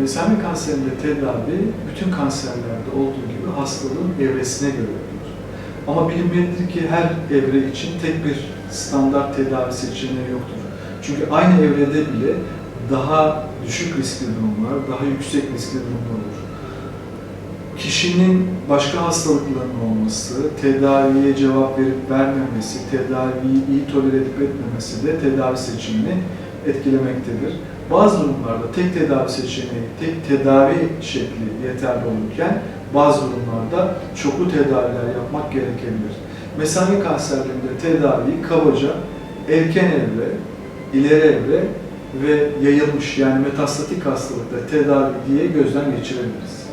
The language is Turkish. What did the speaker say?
Mesane kanserinde tedavi bütün kanserlerde olduğu gibi hastalığın evresine göre yapılır. Ama bilinmelidir ki her evre için tek bir standart tedavi seçeneği yoktur. Çünkü aynı evrede bile daha düşük riskli durumlar, daha yüksek riskli durumlar olur. Kişinin başka hastalıklarının olması, tedaviye cevap verip vermemesi, tedaviyi iyi tolere edip etmemesi de tedavi seçimini etkilemektedir. Bazı durumlarda tek tedavi seçeneği, tek tedavi şekli yeterli olurken bazı durumlarda çoklu tedaviler yapmak gerekebilir. Mesane kanserlerinde tedaviyi kabaca erken evre, ileri evre ve yayılmış yani metastatik hastalıkta tedavi diye gözden geçirebiliriz.